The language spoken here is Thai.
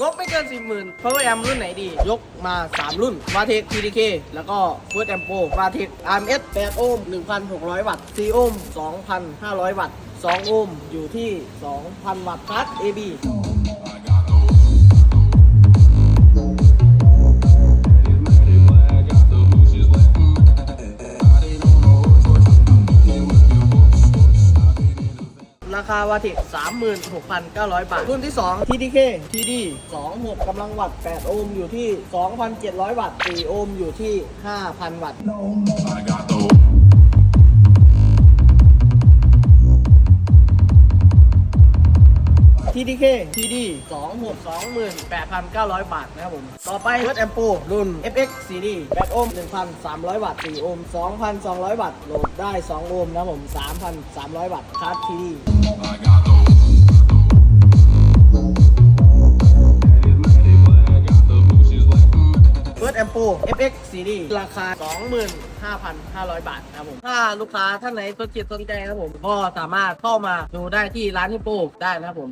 งบไม่เกิน 40,000 Power Amp รุ่นไหนดี ยกมา 3 รุ่น v a t e c TDK แล้วก็ First Amp Pro v a t e c RMS 8 โอห์ม1,600 วัตต์4โอห์ม2,500 วัตต์2โอห์มอยู่ที่ 2,000 วัตต์คัส AB ราคาวาติ36,900 บาท รุ่นที่ 2 TDK TD 26กำลังวัตต์ 8 โอห์มอยู่ที่ 2,700 วัตต์ 4 โอห์มอยู่ที่ 5,000 วัตต์ TDK TD 26 28,900 บาทนะครับผม ต่อไป First Amp Pro รุ่น FX CD 8โอห์ม1,300 วัตต์4โอห์ม2,200 วัตต์โหลดได้ 2 โอห์มนะครับผม 3,300 วัตต์คัส TD I got the First Amp Pro FX CD ราคา 25,500 บาทนะครับผม ถ้าลูกค้าท่านไหนสนใจสนใจครับผม ก็สามารถเข้ามาดูได้ที่ร้านที่โปรได้นะครับผม